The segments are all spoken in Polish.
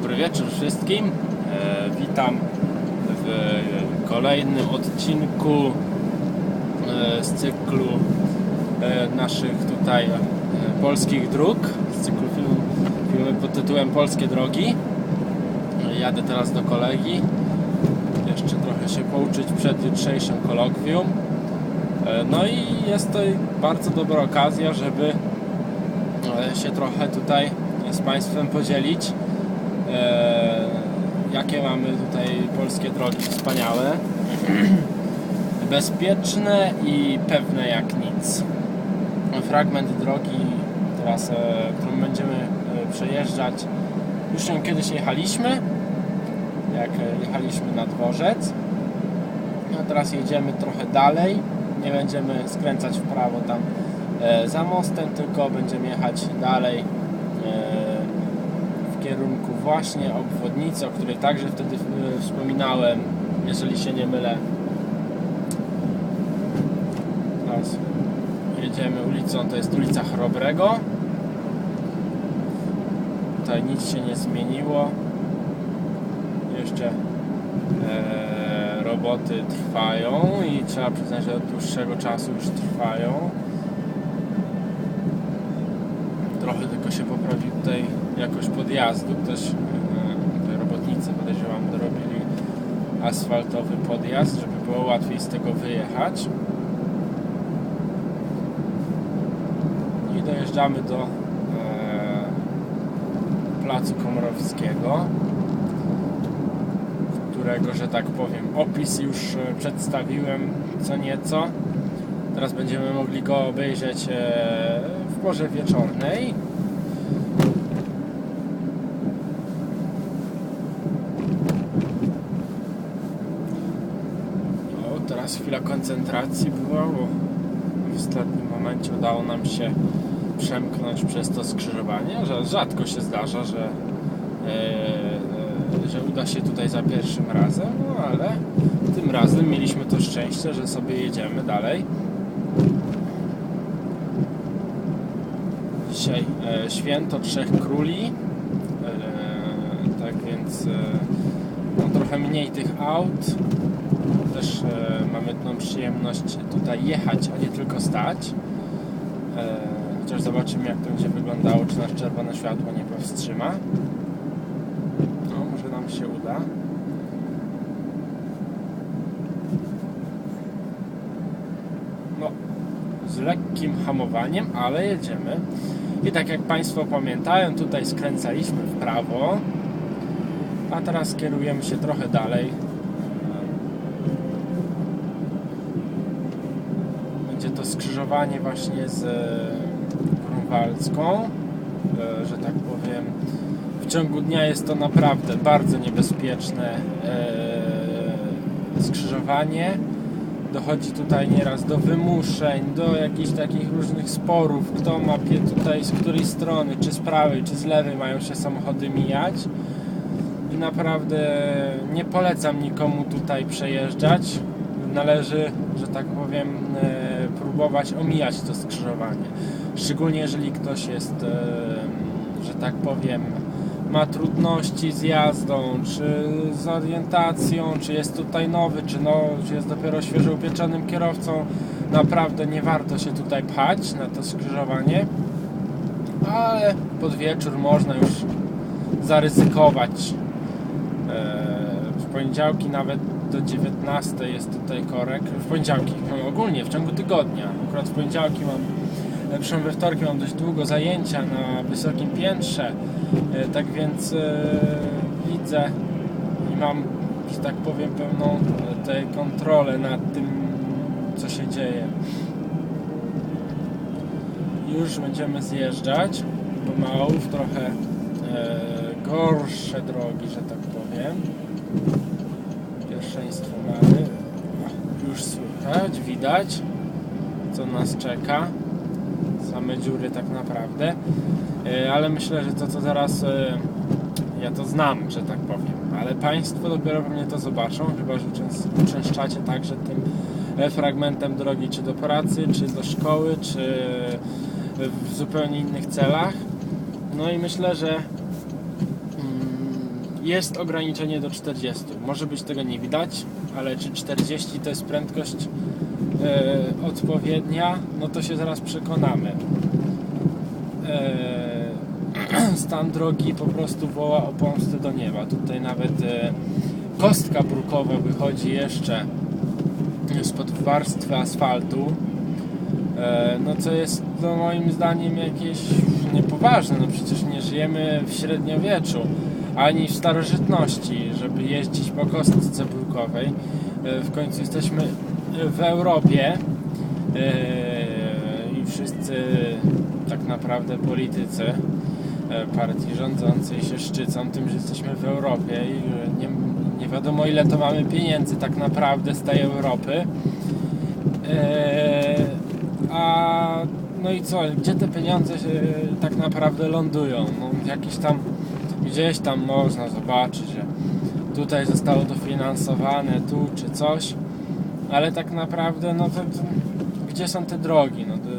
Dobry wieczór wszystkim. E, witam w kolejnym odcinku e, z cyklu e, naszych tutaj polskich dróg, z cyklu film, filmy pod tytułem Polskie Drogi. Jadę teraz do kolegi. Jeszcze trochę się pouczyć przed jutrzejszym kolokwium. No i jest to bardzo dobra okazja, żeby się trochę tutaj z Państwem podzielić. E, jakie mamy tutaj polskie drogi wspaniałe, bezpieczne i pewne jak nic. Fragment drogi teraz, e, którą będziemy e, przejeżdżać, już ją kiedyś jechaliśmy, jak jechaliśmy na dworzec. A teraz jedziemy trochę dalej, nie będziemy skręcać w prawo tam za mostem, tylko będziemy jechać dalej kierunku właśnie obwodnicy, o której także wtedy e, wspominałem, jeżeli się nie mylę. Teraz jedziemy ulicą, to jest ulica Chrobrego. Tutaj nic się nie zmieniło. Jeszcze e, roboty trwają i trzeba przyznać, że od dłuższego czasu już trwają. Trochę tylko się poprawi tutaj jakość podjazdu. Ktoś, e, robotnicy podejrzewam, dorobili asfaltowy podjazd, żeby było łatwiej z tego wyjechać. I dojeżdżamy do e, placu Komorowskiego, którego, że tak powiem, opis już e, przedstawiłem co nieco. Teraz będziemy mogli go obejrzeć w porze wieczornej. O, teraz chwila koncentracji była, w ostatnim momencie udało nam się przemknąć przez to skrzyżowanie, że rzadko się zdarza, że, e, że uda się tutaj za pierwszym razem, no ale tym razem mieliśmy to szczęście, że sobie jedziemy dalej. Dzisiaj e, święto Trzech Króli, tak więc no, trochę mniej tych aut. Też e, mamy tą przyjemność tutaj jechać, a nie tylko stać. E, chociaż zobaczymy jak to będzie wyglądało, czy nas czerwone światło nie powstrzyma. No, może nam się uda. No, z lekkim hamowaniem, ale jedziemy. I tak jak Państwo pamiętają, tutaj skręcaliśmy w prawo, a teraz kierujemy się trochę dalej. Będzie to skrzyżowanie właśnie z e, Grunwaldzką, e, że tak powiem. W ciągu dnia jest to naprawdę bardzo niebezpieczne e, skrzyżowanie. Dochodzi tutaj nieraz do wymuszeń, do jakichś takich różnych sporów, kto ma tutaj z której strony, czy z prawej, czy z lewej mają się samochody mijać. I naprawdę nie polecam nikomu tutaj przejeżdżać. Należy, że tak powiem, e, próbować omijać to skrzyżowanie. Szczególnie jeżeli ktoś jest, e, że tak powiem, ma trudności z jazdą, czy z orientacją, czy jest tutaj nowy, czy, no, czy jest dopiero świeżo upieczonym kierowcą. Naprawdę nie warto się tutaj pchać na to skrzyżowanie. Ale pod wieczór można już zaryzykować. Poniedziałki nawet do 19 jest tutaj korek. W poniedziałki, no ogólnie w ciągu tygodnia. Akurat w poniedziałki mam, przepraszam, we wtorki mam dość długo zajęcia na wysokim piętrze. E, Tak więc e, widzę i mam, że tak powiem, pełną e, tę kontrolę nad tym, co się dzieje. Już będziemy zjeżdżać pomału w trochę e, gorsze drogi, że tak powiem. Pierwszeństwo mamy. Już słychać, widać, co nas czeka. Same dziury tak naprawdę. E, ale myślę, że to, co zaraz e, ja to znam, że tak powiem. Ale Państwo dopiero pewnie to zobaczą, chyba że uczęs- uczęszczacie także tym e, fragmentem drogi, czy do pracy, czy do szkoły, czy w zupełnie innych celach. No i myślę, że jest ograniczenie do 40. Może być tego nie widać, ale czy 40 to jest prędkość e, odpowiednia, no to się zaraz przekonamy. E, stan drogi po prostu woła o pomstę do nieba. Tutaj nawet e, kostka brukowa wychodzi jeszcze spod warstwy asfaltu. No co jest no, moim zdaniem jakieś niepoważne. No przecież nie żyjemy w średniowieczu ani w starożytności, żeby jeździć po kostce brukowej. E, w końcu jesteśmy w Europie e, i wszyscy tak naprawdę politycy e, partii rządzącej się szczycą tym, że jesteśmy w Europie i nie, nie wiadomo ile to mamy pieniędzy tak naprawdę z tej Europy. A no i co, gdzie te pieniądze tak naprawdę lądują? No, jakieś tam, gdzieś tam można zobaczyć, że tutaj zostało dofinansowane, tu czy coś, ale tak naprawdę, no to, to gdzie są te drogi? No, to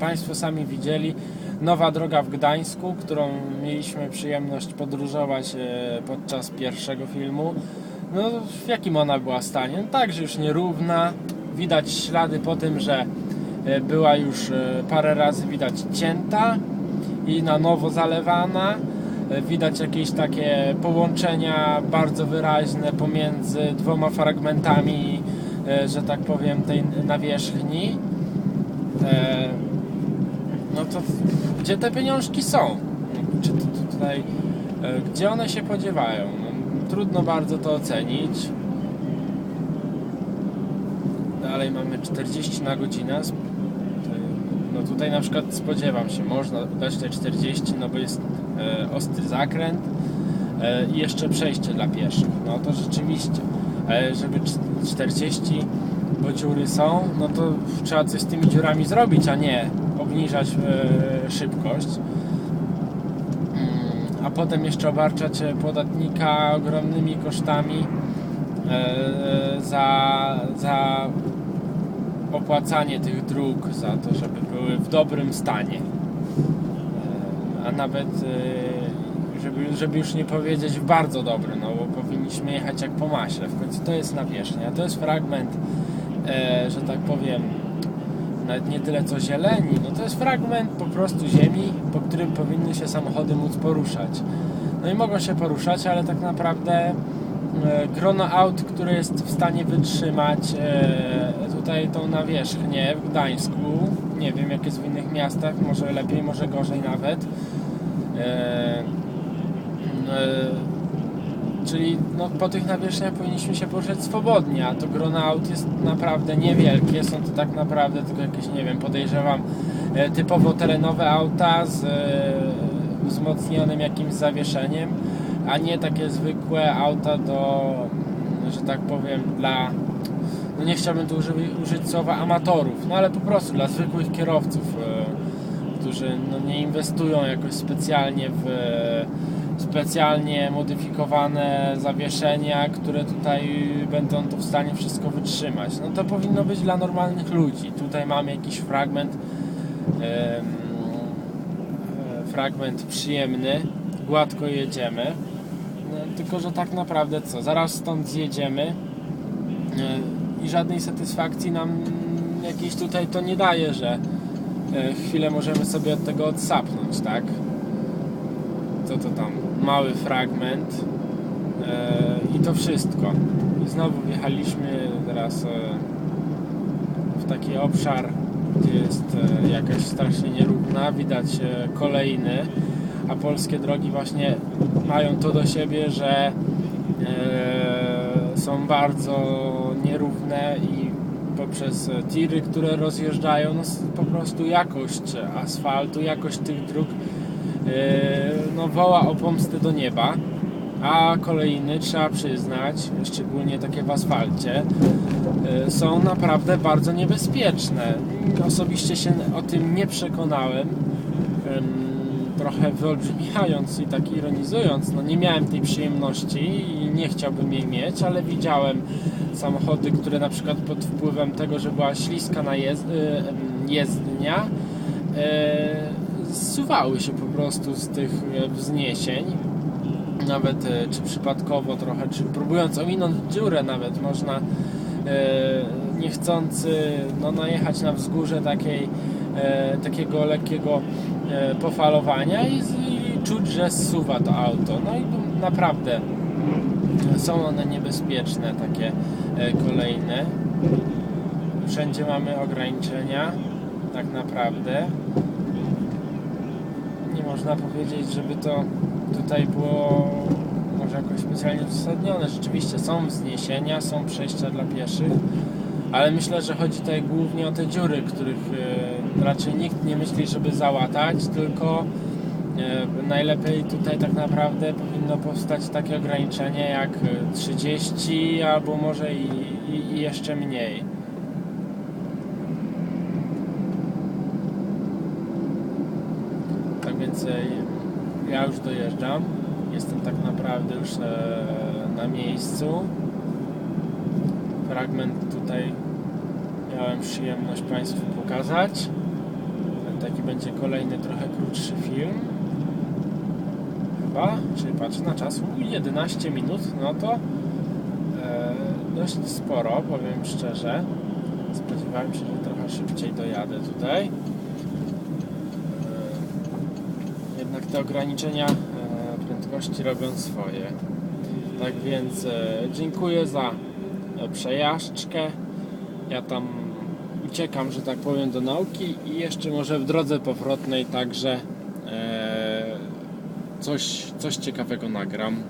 Państwo sami widzieli, nowa droga w Gdańsku, którą mieliśmy przyjemność podróżować e, podczas pierwszego filmu. No, w jakim ona była stanie? No, tak, że już nierówna, widać ślady po tym, że e, była już e, parę razy widać cięta i na nowo zalewana. Widać jakieś takie połączenia bardzo wyraźne pomiędzy dwoma fragmentami, e, że tak powiem, tej nawierzchni. E, No to gdzie te pieniążki są? Czy tutaj, e, gdzie one się podziewają? No, trudno bardzo to ocenić. Dalej mamy 40 na godzinę. No tutaj na przykład spodziewam się, można dać te 40, no bo jest ostry zakręt e, i jeszcze przejście dla pieszych. No to rzeczywiście, e, żeby cz- 40, bo dziury są, no to trzeba coś z tymi dziurami zrobić, a nie obniżać e, szybkość. Mm, A potem jeszcze obarczać e, podatnika ogromnymi kosztami e, za, za opłacanie tych dróg, za to, żeby były w dobrym stanie. A nawet, e, żeby, żeby już nie powiedzieć bardzo dobrym, no bo powinniśmy jechać jak po maśle. W końcu to jest nawierzchnia, to jest fragment, e, że tak powiem, nawet nie tyle co zieleni, no to jest fragment po prostu ziemi, po którym powinny się samochody móc poruszać. No i mogą się poruszać, ale tak naprawdę e, grono aut, które jest w stanie wytrzymać e, tutaj tą nawierzchnię w Gdańsku, nie wiem jak jest w innych miastach, może lepiej, może gorzej nawet. E, e, Czyli no, po tych nawierzchniach powinniśmy się poruszać swobodnie, a to grono aut jest naprawdę niewielkie. Są to tak naprawdę tylko jakieś, nie wiem, podejrzewam, e, typowo terenowe auta z wzmocnionym jakimś zawieszeniem, a nie takie zwykłe auta do, że tak powiem, dla, no nie chciałbym tu użyć, słowa amatorów, no ale po prostu dla zwykłych kierowców, którzy no, nie inwestują jakoś specjalnie w specjalnie modyfikowane zawieszenia, które tutaj będą to w stanie wszystko wytrzymać. No to powinno być dla normalnych ludzi. Tutaj mamy jakiś fragment fragment przyjemny, gładko jedziemy. No, tylko, że tak naprawdę co? Zaraz stąd zjedziemy e, i żadnej satysfakcji nam jakiejś tutaj to nie daje, że chwilę możemy sobie od tego odsapnąć, tak? co to tam, mały fragment e, i to wszystko. I znowu wjechaliśmy teraz e, w taki obszar, gdzie jest e, jakaś strasznie nierówna, widać e, kolejny, a polskie drogi właśnie mają to do siebie, że e, są bardzo nierówne i poprzez e, tiry, które rozjeżdżają, no, po prostu jakość asfaltu, jakość tych dróg e, no, woła o pomstę do nieba. A kolejny, trzeba przyznać, szczególnie takie w asfalcie, e, są naprawdę bardzo niebezpieczne. Osobiście się o tym nie przekonałem. Trochę wyolbrzymiając i tak ironizując, no nie miałem tej przyjemności i nie chciałbym jej mieć, ale widziałem samochody, które na przykład pod wpływem tego, że była śliska na y, jezdnia, e, zsuwały się po prostu z tych e, wzniesień. nawet e, czy przypadkowo trochę, czy próbując ominąć dziurę nawet można e, niechcący no, najechać na wzgórze takiej, takiego lekkiego pofalowania i, i czuć, że zsuwa to auto. No i naprawdę są one niebezpieczne, takie e, kolejne. Wszędzie mamy ograniczenia, tak naprawdę. Nie można powiedzieć, żeby to tutaj było może jakoś specjalnie uzasadnione. Rzeczywiście są wzniesienia, są przejścia dla pieszych, ale myślę, że chodzi tutaj głównie o te dziury, których e, raczej nikt nie myśli, żeby załatać, tylko e, najlepiej tutaj tak naprawdę powinno powstać takie ograniczenie jak e, 30 albo może i, i, i jeszcze mniej. Tak więc e, ja już dojeżdżam. Jestem tak naprawdę już e, na miejscu. Fragment tutaj miałem przyjemność Państwu pokazać. Będzie kolejny trochę krótszy film. Chyba, czyli patrzę na czas, u, 11 minut, no to e, dość sporo, powiem szczerze. Spodziewałem się, że trochę szybciej dojadę tutaj. E, jednak te ograniczenia e, prędkości robią swoje. Tak więc e, dziękuję za e, przejażdżkę. Ja tam uciekam, że tak powiem, do nauki i jeszcze może w drodze powrotnej także e, coś, coś ciekawego nagram.